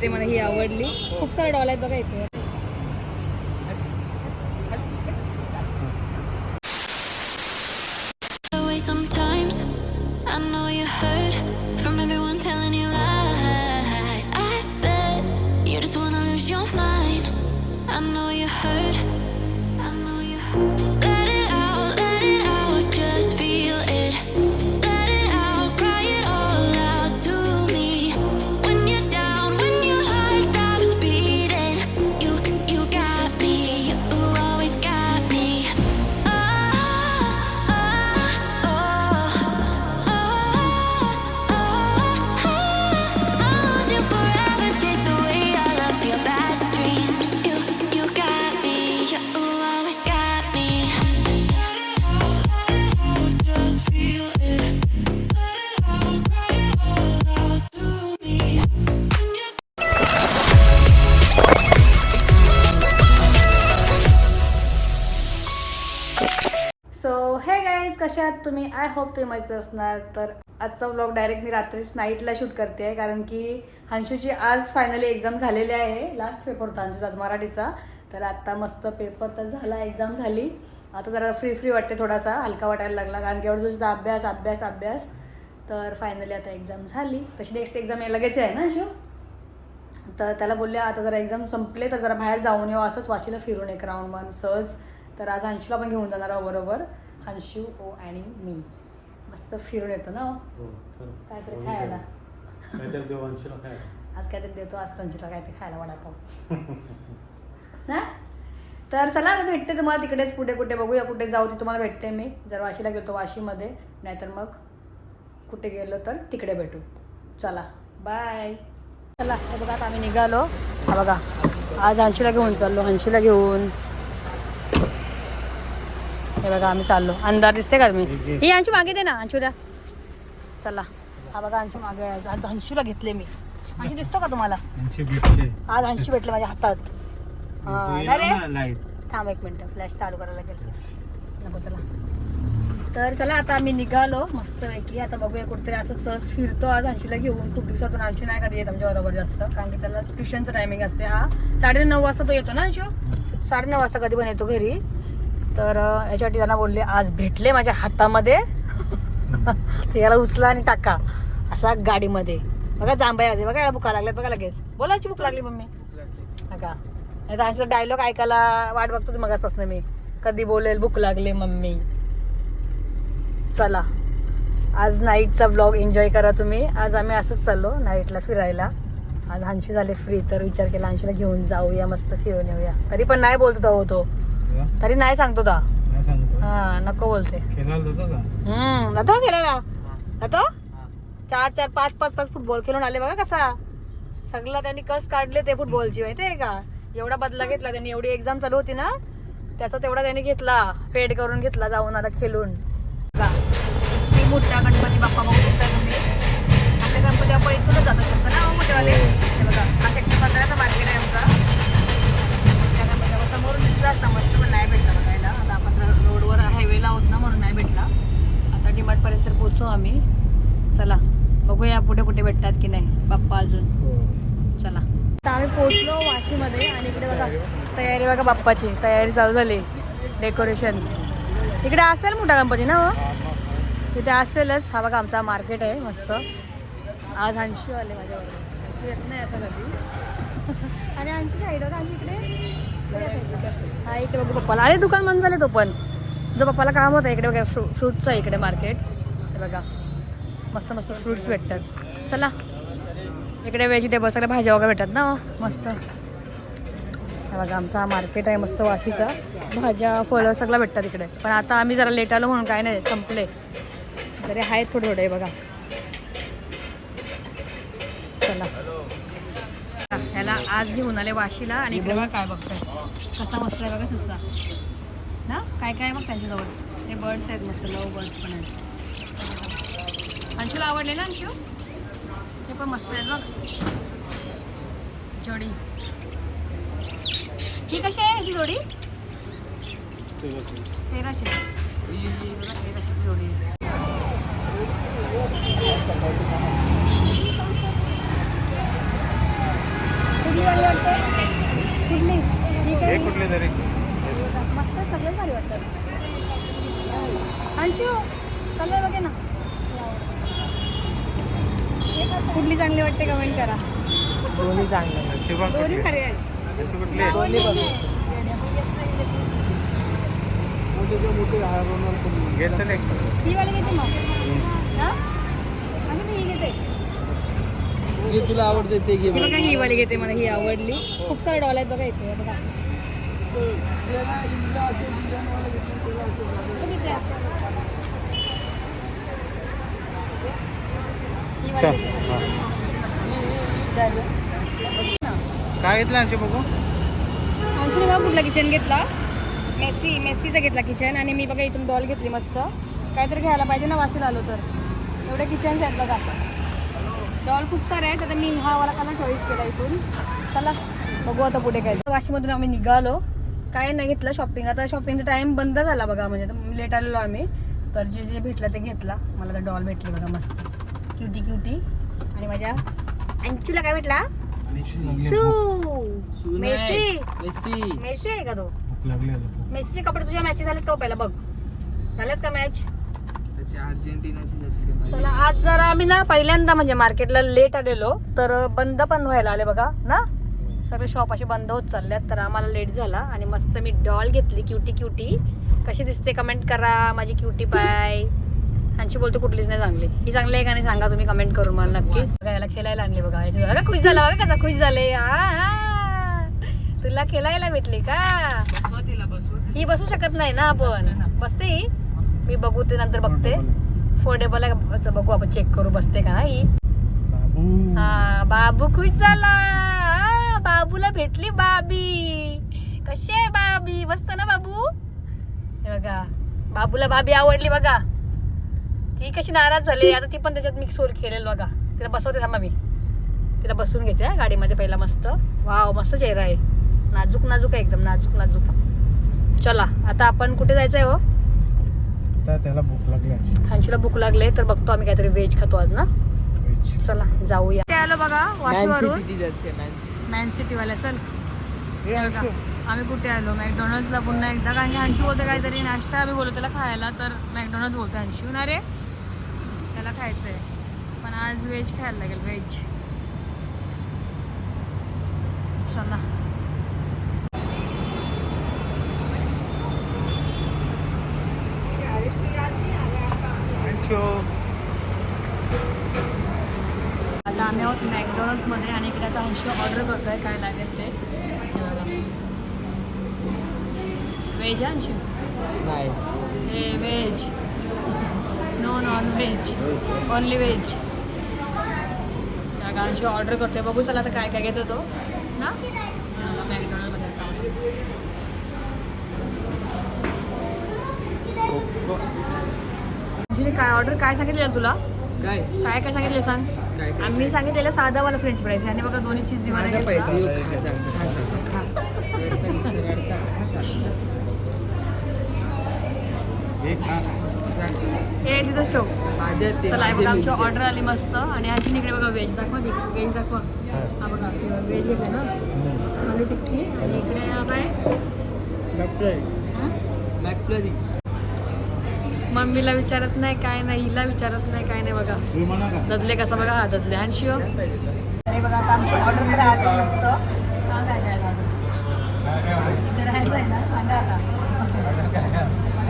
येते मला ही आवडली. खूप सारे डॉल आहेत बघा इथे. आय होप तुम्ही माहिती असणार. तर आजचा व्लॉग डायरेक्ट मी रात्रीच नाईटला शूट करते आहे. कारण की हंशूची आज फायनली एक्झाम झालेली आहे. लास्ट पेपर होता हंशूचा आज मराठीचा. तर आता मस्त पेपर तर झाला एक्झाम झाली. आता जरा फ्री फ्री वाटते थोडासा. हलका वाटायला लागला. कारण की एवढं अभ्यास अभ्यास अभ्यास. तर फायनली आता एक्झाम झाली. तशी नेक्स्ट एक्झाम या लगेच आहे ना हंशू? तर त्याला बोलले आता जरा एक्झाम संपले तर जरा बाहेर जाऊन येऊ. असंच वाशीला फिरून एक राऊंड मग सहज. तर आज अंशूला पण घेऊन जाणार आहोत बरोबर. हंशू ओ आणि मी. मस्त फिरून येतो ना हो. हो. काहीतरी खायला. आज काहीतरी देतो आज हंशूला काहीतरी खायला वडापाव. ना तर चला आता भेटते तुम्हाला तिकडेच कुठे कुठे बघूया कुठे जाऊ ती तुम्हाला भेटते मी. जर वाशीला गेलो वाशीमध्ये नाहीतर मग कुठे गेलो तर तिकडे भेटू. चला बाय चला बघा आता आम्ही निघालो. हा बघा आज हंशीला घेऊन चाललो हंशीला घेऊन. हे बघा आम्ही चाललो. अंधार दिसते का तुम्ही? ही अंशू मागे दे ना अंशू द्या चला. हा बघा अंशू मागे आहे. आज अंशूला घेतले मी. अंशू दिसतो का तुम्हाला? आज अंशू भेटले माझ्या हातात. हा, तू ये नाही रे? ना लाइट थांब एक मिनटं. फ्लॅश चालू करायला लागेल. नको चला. तर चला आता आम्ही निघालो. मस्त पैकी आता बघूया कुठेतरी असं सहज फिरतो. आज अंशूला घेऊन खूप दिवसातून अंशू नाही कधी येत आमच्या बरोबर जास्त. कारण की त्याला ट्युशनचं टायमिंग असते. हा साडे नऊ वाजता तो येतो ना अंशू? साडे नऊ वाजता कधी पण येतो घरी. तर याच्यासाठी त्यांना बोलले आज भेटले माझ्या हातामध्ये. तर याला उचला आणि टाका असा गाडीमध्ये. बघा जांभया बघा याला भुका लागल्या बघा लगेच. बोलायची भूक लागली मम्मी. का नाही तर आमचा डायलॉग ऐकायला वाट बघतो मगासपासून मी. कधी बोलेल भूक लागली मम्मी. चला. आज नाईटचा व्लॉग एन्जॉय करा तुम्ही. आज आम्ही असंच चाललो नाईटला फिरायला. आज हांशी झाले फ्री तर विचार केला हांशीला घेऊन जाऊया मस्त फिरून येऊया. तरी पण नाही बोलतो तो तो. तरी नाही सांगतो सांगतो. हा नको बोलते. खेळायला जातो का? हम्म जातो गेलेला जातो? चार चार पाच पाच तास फुटबॉल खेळून आले बघा कसा. सगळं त्यांनी कस काढले ते फुटबॉलची माहितीये का? एवढा बदला घेतला त्यांनी एवढी एक्झाम चालू होती ना त्याचा तेवढा त्यांनी घेतला. पेड करून घेतला जाऊन आला खेळून. मोठा गणपती बाप्पा बघू शकता तुम्ही. आपले गणपती बाप्पा इथूनच जातात तसं ना मोठेवाले. हे. बघा. हा सेक्टर पंधराचा मार्केट आहे आमचा त्या गणपती बाप्पा समोरून दिसला असता मस्त पण नाही भेटला बघायला आता आपण रो- रोडवर हायवेला आहोत ना म्हणून नाही भेटला आता डीमार्ट पर्यंत पोहोचू आम्ही चला पुढे कुठे भेटतात की नाही? बाप्पा अजून. हो. चला. आता आम्ही पोहोचलो वाशीमध्ये आणि इकडे बघा तयारी बघा बाप्पाची. तयारी चालू झाली. डेकोरेशन इकडे असेल मोठा गणपती ना हो? तिथे असेलच. हा बघा आमचा मार्केट आहे. मस्त. आज अंशू आले येत नाही असं कधी. आणि अंशू साईड बघा इकडे. हा इथे बघू पप्पाला. अरे दुकान बंद झाले तो पण. जो पप्पाला काम होतं इकडे बघा फ्रू फ्रूटचं आहे इकडे मार्केट बघा. मस्त मस्त फ्रुट्स भेटतात. चला. इकडे व्हेजिटेबल सगळ्या भाज्या वगैरे भेटतात ना हो, मस्त. हे बघा आमचा मार्केट आहे मस्त वाशीचा. भाज्या फळं सगळं भेटतात इकडे. पण आता आम्ही जरा लेट आलो म्हणून काय नाही संपले. तरी आहेत थोडे थोडे बघा. चला. ह्याला आज घेऊन आले वाशीला आणि इकडे बघा काय बघताय. कसा मस्त आहे बघा सस्सा ना? काय काय बघ त्यांच्याजवळ हे बर्ड्स आहेत मस्त लव बर्ड्स पण आहेत. अंशूला आवडले ना अंशू? पण मस्त आहेत बघ. जोडी. ही कशी आहे ह्याची जोडी? तेराशे. तेराशे जोडी. कुठली वाली वाटते? कुठली? कुठली तरी? चांगले अशी बघ दोन्ही कुठली खरे? आहेत कुठली आहे? मोठे. ही वाली घेते मग हा आणि मी ही घेते जे तुला आवडते ते घे ही बघा ही वाली घेते मला ही आवडली खूप सारे डॉल आहेत बघा इथे हे बघा त्याला असेल डिझाईनवाला घेतलं झालं. हे आहे? ही घेते. हा. काय घेतलं आणखी बघू? आणखी बघा कुठला किचन घेतला. मेसी मेसीचा घेतला किचन आणि मी बघा इथून डॉल घेतली मस्त. काहीतरी घ्यायला पाहिजे ना वाशीला आलो तर. एवढे किचन्स आहेत बघा डॉल खूप सारे आहेत. आता मी हा वाला त्याला चॉईस केला इथून. चला बघू आता पुढे काय. वाशीमधून आम्ही निघालो. काय नाही घेतलं शॉपिंग आता शॉपिंगचा टाईम बंद झाला बघा म्हणजे लेट आलेलो आम्ही. तर जे जे भेटलं ते घेतला. मला तर डॉल भेटली बघा मस्त. क्युटी क्युटी आणि माझ्या अंचूला काय भेटला? सू मेसी. मेसी मेसी आहे का तो. मेसीचे कपडे तुझ्या मॅचेस झालेत का हो पहिला? बघ. झालेत का मॅच त्याची अर्जेंटिनाची जर्सी आहे. चला आज जरा आम्ही ना पहिल्यांदा म्हणजे मार्केटला लेट आलेलो तर बंद पण व्हायला आले बघा ना? सगळे शॉप असे बंद होत चालल्यात तर आम्हाला लेट झाला आणि मस्त मी डॉल घेतली क्युटी क्युटी कशी दिसते कमेंट करा माझी क्युटी पाय ह्यांची बोलते कुठलीच नाही चांगली. ही चांगली आहे का नाही सांगा तुम्ही कमेंट करून मला नक्कीच. याला खेळायला आणले बघा. याची बघा खुश झाला? बघा कसा खुश झाले. तुला खेळायला भेटली का? बसवा तिला बसवा. ही बसू शकत नाही ना आपण? बसते ही? मी बघू ते नंतर बघते. फोल्डेबल आहे बघू आपण चेक करू. बसते का ना ही? बाबू. हा बाबू खुश झाला. हा, बाबूला भेटली बाबी. कशी आहे बाबी? मस्त ना बाबू? हे बघा. बाबूला बाबी आवडली बघा. ती कशी नाराज झाली आता ती पण त्याच्यात मिक्स होल खेळेल बघा. तिला बसवते थांबा मी. तिला बसून घेते गाडीमध्ये पहिला मस्त. वाव मस्त चेहरा आहे. नाजूक नाजूक आहे एकदम नाजूक नाजूक. चला आता आपण कुठे जायचं आहे हो? आता त्याला भूक लागली. हांचीला भूक लागले तर बघतो आम्ही काहीतरी व्हेज खातो आज ना. चला जाऊया. ते आलो बघा वाशीवरून आहे, मॅन सिटी. वाल्या चल. हे बघा आम्ही कुठे आलो? मॅकडॉनल्ड्सला पुन्हा एकदा. कारण की अंशू बोलते काहीतरी नाश्ता आम्ही बोलतो त्याला खायला तर मॅकडॉनल्ड्स बोलतो अंशू ना रे त्याला खायचं आहे पण आज व्हेज खायला लागेल व्हेज चला. आता आम्ही आहोत मॅकडॉनल्ड्समध्ये आणि इकडे आता अंशू ऑर्डर करतोय काय लागेल ते. हे बघा. व्हेज आहे अंशू नाही. हे veg no non veg only veg त्या अंशू ऑर्डर करतोय बघू चला आता काय काय घेतो तो. ना काय ऑर्डर काय सांगितलेलं तुला? काय? काय काय सांगितलं सांग? आम्ही सांगितलेलं साधा वाला फ्रेंच फ्राईज आणि बघा दोन्ही चीज दिवाला पैसा हे तिथं स्टोव चला बघा आमची ऑर्डर आली मस्त. आणि ह्याची इकडे बघा व्हेज दाखवा व्हेज दाखवा. हा बघा व्हेज घेतलं ना? आलू टिक्की. आणि इकडे काय? हं? मम्मीला विचारत नाही काय नाही हिला विचारत नाही काय नाही बघा. ददले कसा बघा? हा ददले. आणि शिव? अरे बघा आता आमची ऑर्डर तर आली मस्त. सांग काय राहायचं आहे ना सांगा आता.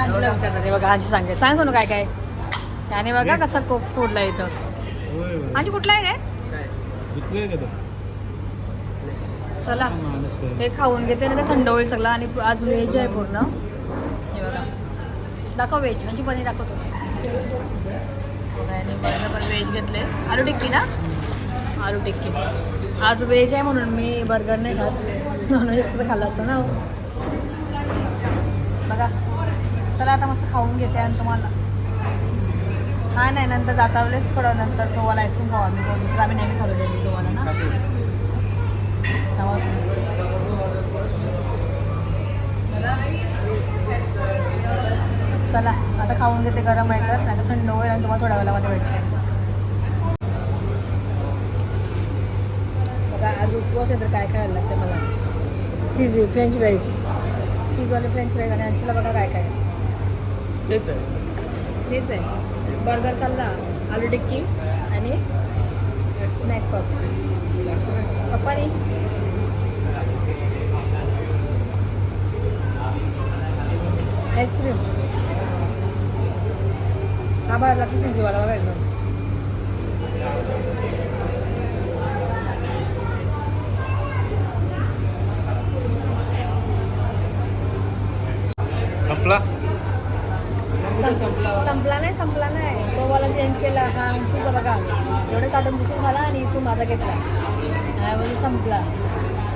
आजीला विचारतात हे बघा आजी सांगे सांग सोनू काय काय? त्याने बघा कसा कोक फोडला इथं. आजी कुठला आहे रे? चला. हे खाऊन घेते ना थंड होईल सगळं आणि आज व्हेज आहे पूर्ण. हे बघा. दाखव व्हेज म्हणजे पनीर दाखवतो आणि बर्गर पण व्हेज घेतले. आलू टिक्की ना? आलू टिक्की. आज व्हेज आहे म्हणून मी बर्गर नाही खात. नॉनव्हेज खाल्लं असतं ना हो. बघा चला आता मस्त खाऊन घेते आणि तुम्हाला. हा नाही नंतर जाता वेळेस थोडं नंतर तुम्हाला आईस्क्रीम खावा मी तो दुसरा आम्ही नाही खातो डेली तो ना. चला आता खाऊन घेते गरम आहे तर. नाही तर थंड होईल आणि तुम्हाला थोड्या वेळामध्ये भेटते. बघा आज उपवास आहे तर काय खायला लागते मला? Cheese french fries. चीजवाले french fries आणि अंशीला बघा काय काय तेच आहे. तेच आहे. बर्गर खाल्ला आलू टिक्की आणि जास्त नाही. पप्पानी? आईस्क्रीम. हा बाहेर लागतो चिंचीवाला बघा एकदम संपला कुठे संपला संपला नाही संपला नाही तो वाला चेंज केला हा अंशूचा बघा काढून दिसून मला आणि इथून माझा घेतला. म्हणजे संपला.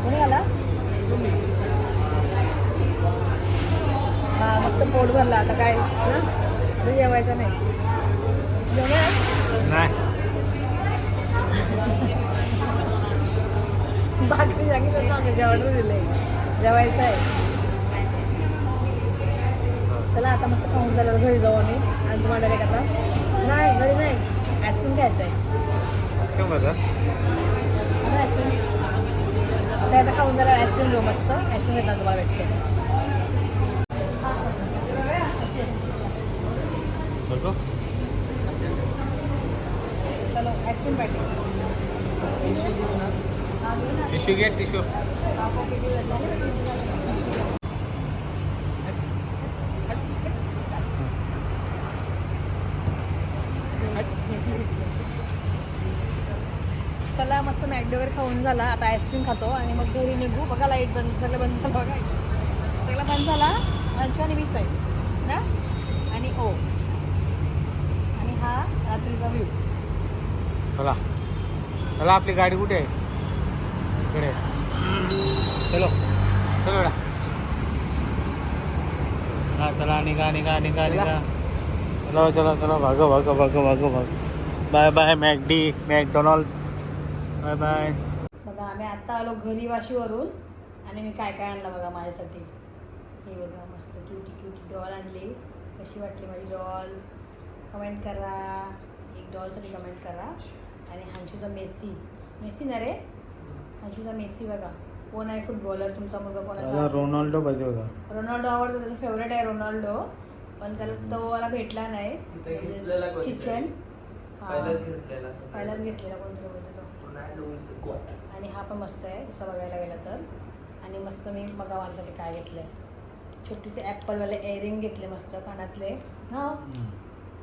कोणी आला? हा मस्त पोट भरला आता काय ना? तू जेवायचं नाही. भाकरी सांगितलं ना जेवण दिले जेवायचं आहे. चला आता मस्त खाऊन झालं घरी जाऊ आम्ही. आणि तुम्हाला डायरेक्ट आता? नाही घरी नाही. आईस्क्रीम घ्यायचं आहे. आईस्क्रीम बघा आता आईस्क्रीम आता याचा खाऊन झालं आईस्क्रीम घेऊ मस्त आईस्क्रीम घेतला तुम्हाला भेटते बघू चलो आईस्क्रीम पाहिजे टिश्यू घेऊ ना हा, घे ना. टिश्यू घे टिश्यू हा, pocket ला झाले. चला मस्त मॅगडी वगैरे खाऊन झाला. आता आईस्क्रीम खातो आणि मग घरी निघू. बघा लाइट बंद सगळं बंद झालं बघा. सगळं बंद झाला. अंशू आणि वीस आहे ना? आणि ओ. आणि हा रात्रीचा व्ह्यू चला. चला आपली गाडी कुठे आहे? इकडे. चलो. चलो हा चला निघा निघा निघा निघा. चलो चलो चलो. भागो भागो भागो भागो भागो. बाय बाय मॅकडी मॅकडॉनल्ड्स. Bye bye. बघा आम्ही आता आलो घरी वाशीवरून आणि मी काय काय आणलं बघा माझ्यासाठी. हे बघा मस्त क्युटी क्युटी डॉल आणली. कशी वाटली माझी डॉल कमेंट करा. एक डॉलसाठी कमेंट करा. आणि हंशूचा मेसी मेसी ना रे? हंशूचा मेसी बघा. कोण आहे फुटबॉलर तुमचा मुलगा कोणाचा? रोनाल्डो पाहिजे होता. रोनाल्डो आवडतो त्याचा फेवरेट आहे रोनाल्डो. पण त्याला तो मला भेटला नाही. किचन पहिलाच घेतलेला. पहिलाच आणि हा पण मस्त आहे तसं बघायला गेलं तर. आणि मस्त मी बघा माझ्यासाठी काय घेतलं आहे छोटीसे ॲपलवाले एअरिंग घेतले मस्त कानातले. हा?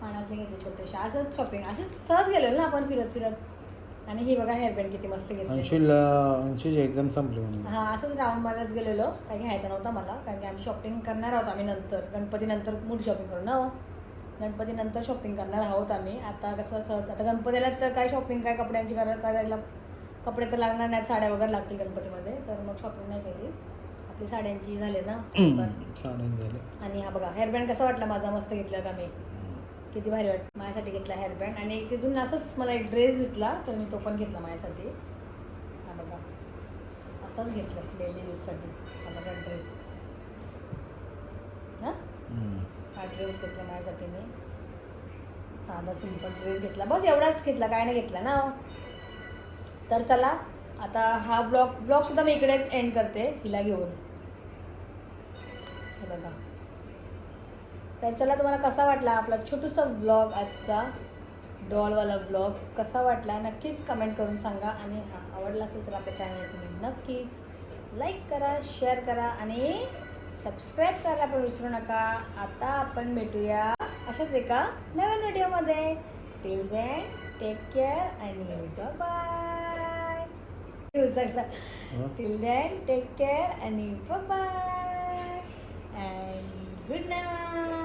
कानातले घेतले छोटेसे असंच शॉपिंग असंच सहज गेलेलो ना आपण फिरत फिरत. आणि ही बघा हेअरबँड किती मस्त घेतली. अंशुची एक्झाम संपली म्हणून. हा असंच राऊंड मारत गेलेलो. काही घ्यायचं नव्हतं मला कारण की आम्ही शॉपिंग करणार आहोत आम्ही नंतर. गणपतीनंतर मोठी शॉपिंग करू ना हो. गणपतीनंतर शॉपिंग करणार आहोत आम्ही. आता कसं सहज आता गणपतीला तर काय शॉपिंग काय कपड्यांची करा करायला कपडे तर लागणार नाहीत साड्या वगैरे लागतील गणपतीमध्ये तर मग शॉपिंग नाही केली. आपली साड्यांची झाले ना झाले. आणि हा बघा हेअरबँड कसा वाटला माझा? मस्त घेतला का मी? किती भारी वाट माझ्यासाठी घेतला हेअरबँड आणि तिथून असंच मला एक ड्रेस दिसला तर मी तो पण घेतला माझ्यासाठी. हा बघा. असंच घेतलं डेली यूजसाठी हा बघा ड्रेस हां? हा ड्रेस घेतला माझ्यासाठी मी साधा सिंपल ड्रेस घेतला. बस एवढाच घेतला काय नाही घेतला ना. तर चला आता हा ब्लॉग ब्लॉग सुद्धा मी इकडेच एंड करते हिला घेऊन. हे बघा. तर चला तुम्हाला कसा वाटला आपला छोटूसा ब्लॉग आजचा डॉलवाला ब्लॉग कसा वाटला? नक्कीच कमेंट करून सांगा. आणि आवडला असेल तर आपल्या चॅनल तुम्ही नक्कीच लाईक करा शेअर करा आणि सबस्क्राईब करायला पण विसरू नका. आता आपण भेटूया अशाच एका नवीन व्हिडिओमध्ये. टिल देन टेक केअर आणि bye till then take care आणि बाय अँड गुड नाईट